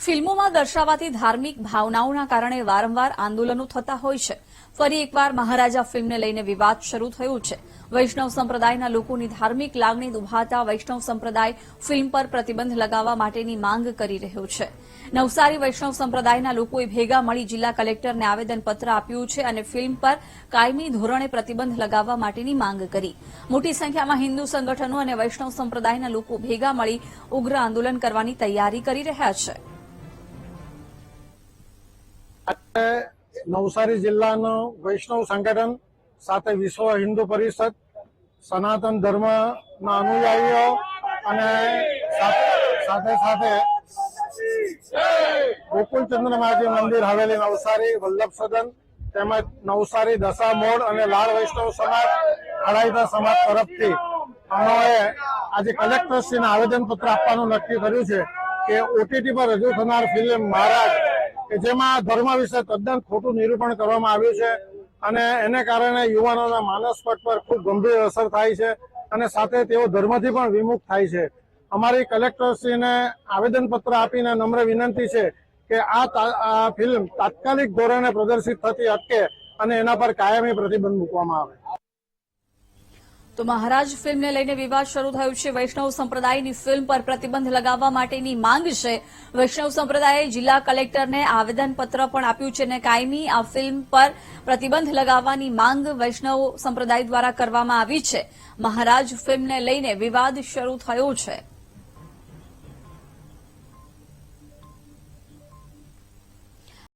ફિલ્મોમાં દર્શાવાતી ધાર્મિક ભાવનાઓના કારણે વારંવાર આંદોલનો થતા હોય છે. ફરી એકવાર મહારાજા ફિલ્મને લઈને વિવાદ શરૂ થયો છે. વૈષ્ણવ સંપ્રદાયના લોકોની ધાર્મિક લાગણી દુભાતા વૈષ્ણવ સંપ્રદાય ફિલ્મ પર પ્રતિબંધ લગાવવા માટેની માંગ કરી રહ્યો છે. નવસારી વૈષ્ણવ સંપ્રદાયના લોકોએ ભેગા મળી જિલ્લા કલેક્ટરને આવેદનપત્ર આપ્યું છે અને ફિલ્મ પર કાયમી ધોરણે પ્રતિબંધ લગાવવા માટેની માંગ કરી. મોટી સંખ્યામાં હિન્દુ સંગઠનો અને વૈષ્ણવ સંપ્રદાયના લોકો ભેગા મળી ઉગ્ર આંદોલન કરવાની તૈયારી કરી રહ્યા છે. નવસારી જિલ્લાનું વૈષ્ણવ સંગઠન સાથે વિશ્વ હિન્દુ પરિષદ સનાતન ધર્મના અનુયાયીઓ અને સાથે સાથે ગોકુલચંદ્ર મહાજી મંદિર હવેલી નવસારી, વલ્લભ સદન તેમજ નવસારી દશા મોડ અને લાલ વૈષ્ણવ સમાજ હડાઈદા સમાજ તરફથી અમોએ આજે કલેક્ટરશ્રીને આવેદનપત્ર આપવાનું નક્કી કર્યું છે કે ઓટીટી પર રજૂ થનાર ફિલ્મ મહારાજ કે જેમાં ધર્મ વિશે તદ્દન ખોટું નિરૂપણ કરવામાં આવ્યું છે અને એને કારણે યુવાનોના માનસપટ પર ખૂબ ગંભીર અસર થાય છે અને સાથે તેઓ ધર્મથી પણ વિમુખ થાય છે. અમારી કલેક્ટરશ્રીને આવેદનપત્ર આપીને નમ્ર વિનંતી છે કે આ ફિલ્મ તાત્કાલિક ધોરણે પ્રદર્શિત થતી અટકે અને એના પર કાયમી પ્રતિબંધ મૂકવામાં આવે. તો મહારાજ, ફિલ્મને લઈને વિવાદ શરૂ થયો છે. વૈષ્ણવ સંપ્રદાયની ફિલ્મ પર પ્રતિબંધ લગાવવા માટેની માંગ છે. વૈષ્ણવ સંપ્રદાયે જિલ્લા કલેક્ટરને આવેદનપત્ર પણ આપ્યું છે અને કાયમી આ ફિલ્મ પર પ્રતિબંધ લગાવવાની માંગ વૈષ્ણવ સંપ્રદાય દ્વારા કરવામાં આવી છે. મહારાજ, ફિલ્મને લઈને વિવાદ શરૂ થયો છે.